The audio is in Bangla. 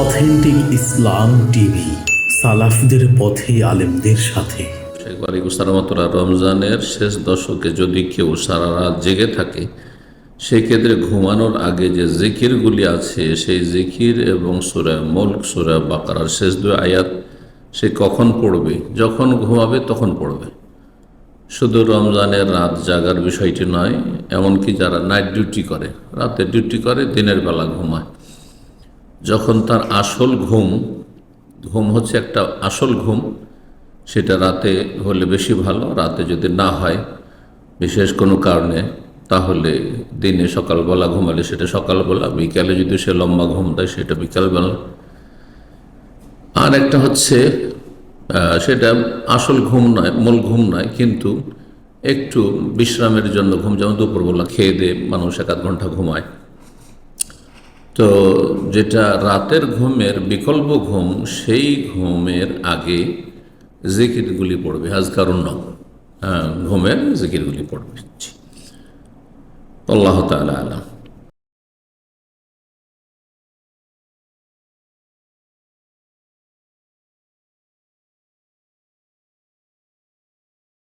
অথেন্টিক ইসলাম টিভি, সালাফদের পথে আলেমদের সাথে। রমজানের শেষ দশকে যদি কেউ সারা রাত জেগে থাকে, সেক্ষেত্রে ঘুমানোর আগে যে জিকিরগুলি আছে, সেই জিকির এবং সুরা মল্ক, সুরা বাকারার শেষ দুই আয়াত সে কখন পড়বে? যখন ঘুমাবে তখন পড়বে। শুধু রমজানের রাত জাগার বিষয়টি নয়, এমনকি যারা নাইট ডিউটি করে, রাতে ডিউটি করে, দিনের বেলা ঘুমায়। যখন তার আসল ঘুম ঘুম হচ্ছে একটা আসল ঘুম, সেটা রাতে হলে বেশি ভালো, রাতে যদি না হয়, বিশেষ কোনো কারণে, তাহলে দিনে সকালবেলা ঘুমালে সেটা সকালবেলা, বিকালে যদি সে লম্বা ঘুম দেয়, সেটা বিকালবেলা। আর একটা হচ্ছে সেটা আসল ঘুম নয়, মূল ঘুম নয়, কিন্তু একটু বিশ্রামের জন্য ঘুম, যেমন দুপুরবেলা খেয়ে দিয়ে মানুষ এক আধ ঘণ্টা ঘুমায়। তো যেটা রাতের ঘুমের বিকল্প ঘুম, সেই ঘুমের আগে জিকিরগুলি পড়বে আজ কারণ ন ঘুমের জিকিরগুলি পড়বে। আল্লাহ তালা আলাম।